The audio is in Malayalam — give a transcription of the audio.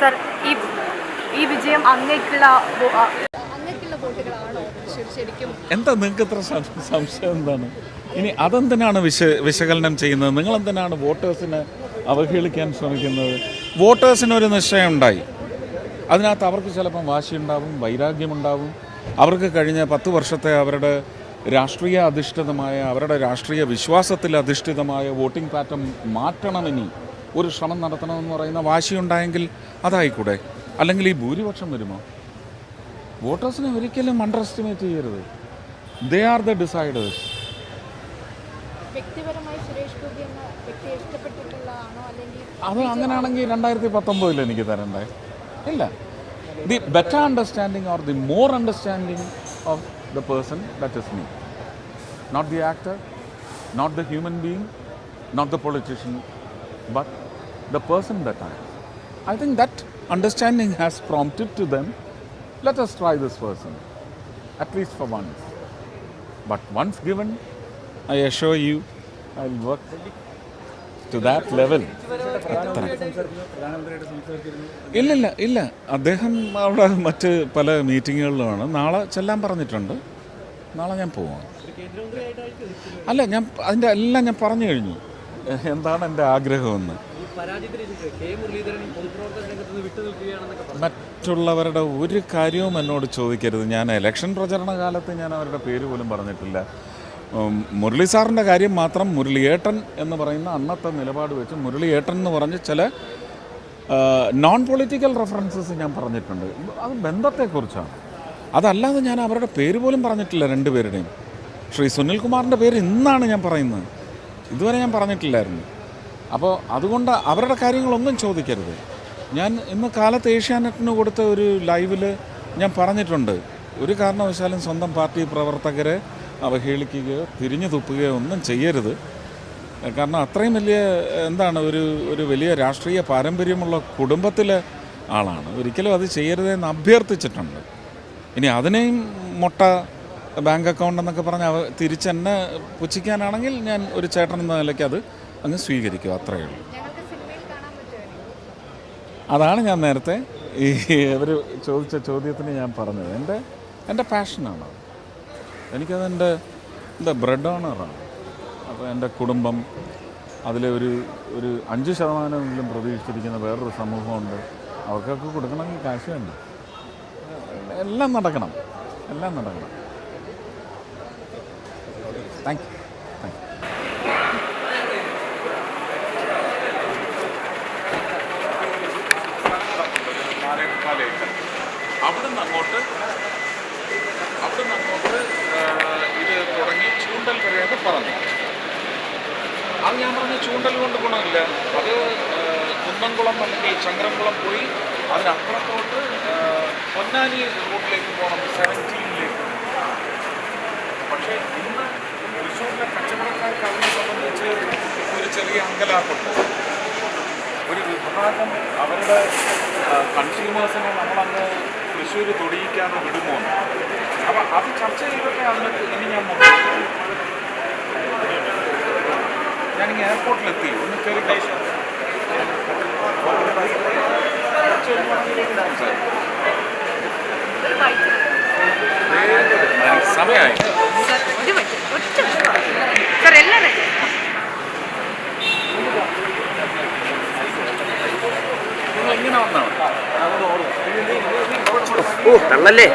സർ ഈ ഈ വിജയം അങ്ങേക്കുള്ള അങ്ങേക്കുള്ള വോട്ടുകളാണോ ശരി- ശരിക്കും? എന്താ നിങ്ങൾക്ക് ഇത്ര സംശയം എന്താണ്? ഇനി അതെന്തിനാണ് വിശ വിശകലനം ചെയ്യുന്നത്? നിങ്ങൾ എന്തിനാണ് വോട്ടേഴ്സിനെ അവഹേളിക്കാൻ ശ്രമിക്കുന്നത്? വോട്ടേഴ്സിന് ഒരു നിശ്ചയം ഉണ്ടായി അതിനകത്ത് അവർക്ക് ചിലപ്പം വാശിയുണ്ടാവും വൈരാഗ്യമുണ്ടാവും. അവർക്ക് കഴിഞ്ഞ പത്ത് വർഷത്തെ അവരുടെ രാഷ്ട്രീയ അധിഷ്ഠിതമായ അവരുടെ രാഷ്ട്രീയ വിശ്വാസത്തിൽ അധിഷ്ഠിതമായ വോട്ടിംഗ് പാറ്റേൺ മാറ്റണമെനി ഒരു ശ്രമം നടത്തണമെന്ന് പറയുന്ന വാശിയുണ്ടായെങ്കിൽ അതായിക്കൂടെ? അല്ലെങ്കിൽ ഈ ഭൂരിപക്ഷം വരുമോ? വോട്ടേഴ്സിനെ ഒരിക്കലും അണ്ടർ എസ്റ്റിമേറ്റ് ചെയ്യരുത് ദേ ആർ ദ ഡിസൈഡേഴ്സ് അത് അങ്ങനെയാണെങ്കിൽ രണ്ടായിരത്തി പത്തൊമ്പതിൽ എനിക്ക് തരണ്ടേ? ഇല്ല. The better understanding or the more understanding of the person that is me not the actor not the human being not the politician but the person that I I think that understanding has prompted to them let us try this person at least for once. But once given i assure you i'll work to that level. അത്ര ഇല്ലില്ല ഇല്ല അദ്ദേഹം അവിടെ മറ്റ് പല മീറ്റിങ്ങുകളിലുമാണ്. നാളെ ചെല്ലാൻ പറഞ്ഞിട്ടുണ്ട്. നാളെ ഞാൻ പോവാം. അല്ല ഞാൻ അതിന്റെ എല്ലാം ഞാൻ പറഞ്ഞു കഴിഞ്ഞു. എന്താണ് എന്റെ ആഗ്രഹമെന്ന്? മറ്റുള്ളവരുടെ ഒരു കാര്യവും എന്നോട് ചോദിക്കരുത്. ഞാൻ ഇലക്ഷൻ പ്രചരണ കാലത്ത് ഞാൻ അവരുടെ പേര് പോലും പറഞ്ഞിട്ടില്ല. മുരളി സാറിന്റെ കാര്യം മാത്രം മുരളിയേട്ടൻ എന്ന് പറയുന്ന അന്നത്തെ നിലപാട് വെച്ച് മുരളിയേട്ടൻ എന്ന് പറഞ്ഞ് ചില നോൺ പൊളിറ്റിക്കൽ റെഫറൻസസ് ഞാൻ പറഞ്ഞിട്ടുണ്ട്. അത് ബന്ധത്തെക്കുറിച്ചാണ്. അതല്ലാതെ ഞാൻ അവരുടെ പേര് പോലും പറഞ്ഞിട്ടില്ല രണ്ടുപേരുടെയും. ശ്രീ സുനിൽകുമാറിന്റെ പേര് ഇന്നാണ് ഞാൻ പറയുന്നത്. ഇതുവരെ ഞാൻ പറഞ്ഞിട്ടില്ലായിരുന്നു. അപ്പോൾ അതുകൊണ്ട് അവരുടെ കാര്യങ്ങളൊന്നും ചോദിക്കരുത്. ഞാൻ ഇന്ന് കാലത്ത് ഏഷ്യാനെറ്റിന് കൊടുത്ത ഒരു ലൈവിൽ ഞാൻ പറഞ്ഞിട്ടുണ്ട്. ഒരു കാരണവശാലും സ്വന്തം പാർട്ടി പ്രവർത്തകരെ അവഹേളിക്കുകയോ തിരിഞ്ഞു തുപ്പുകയോ ഒന്നും ചെയ്യരുത്. കാരണം അത്രയും വലിയ എന്താണ് ഒരു ഒരു വലിയ രാഷ്ട്രീയ പാരമ്പര്യമുള്ള കുടുംബത്തിലെ ആളാണ്. ഒരിക്കലും അത് ചെയ്യരുതെന്ന് അഭ്യർത്ഥിച്ചിട്ടുണ്ട്. ഇനി അതിനെയും മുട്ട ബാങ്ക് അക്കൗണ്ട് എന്നൊക്കെ പറഞ്ഞ് അവ തിരിച്ചെന്നെ പുച്ഛിക്കാനാണെങ്കിൽ ഞാൻ ഒരു ചേട്ടൻ എന്ന നിലയ്ക്ക് അത് അങ്ങ് സ്വീകരിക്കും അത്രയേ ഉള്ളൂ. അതാണ് ഞാൻ നേരത്തെ ഈ ഇവർ ചോദിച്ച ചോദ്യത്തിന് ഞാൻ പറഞ്ഞത്. എന്റെ എന്റെ പാഷനാണ് എനിക്കതെന്റെ എന്താ ബ്രെഡ് ഓണറാണ് അപ്പോൾ എന്റെ കുടുംബം അതിലെ ഒരു ഒരു അഞ്ച് ശതമാനമെങ്കിലും പ്രതീക്ഷിച്ചിരിക്കുന്ന വേറൊരു സമൂഹമുണ്ട്. അവർക്കൊക്കെ കൊടുക്കണമെങ്കിൽ കാശ് വേണ്ട എല്ലാം നടക്കണം. എല്ലാം നടക്കണം. താങ്ക് യു താങ്ക് യു അവിടുന്ന് അങ്ങോട്ട് അവിടുന്ന് അങ്ങോട്ട് ഇത് തുടങ്ങി ചൂണ്ടൽ വരെയൊക്കെ പറഞ്ഞു. അത് ഞാൻ പറഞ്ഞ ചൂണ്ടൽ കൊണ്ട് ഗുണമില്ല. അത് കുന്നംകുളം അല്ലെങ്കിൽ ചങ്കരംകുളം പോയി അതിനപ്പുറത്തോട്ട് പൊന്നാനി റൂട്ടിലേക്ക് പോകണം സെവന്റീനിലേക്ക് പക്ഷേ ഇന്ന് തൃശ്ശൂരിലെ കച്ചവടക്കാർക്ക് അതിനെ സംബന്ധിച്ച് ഒരു ചെറിയ അങ്കലാപ്പുണ്ട്. ഒരു വിഭാഗം അവരുടെ കൺസ്യൂമേഴ്സിനെ നമ്മളന്ന് തൃശ്ശൂർ തൊടിയിക്കാതെ വിടുമോ. അപ്പോൾ അത് ചർച്ച ചെയ്തിട്ടേ അതിനകത്ത് ഇനി ഞാൻ നോക്കാം ഞാനിങ്ങ് എയർപോർട്ടിലെത്തി ഒന്ന് കയറി സമയമായി സർ ഒരു മിനിറ്റ് ഒറ്റ സർ എല്ലാം ready. നിങ്ങൾ ഇങ്ങനെ വന്നാണ് ഓ തള്ളല്ലേ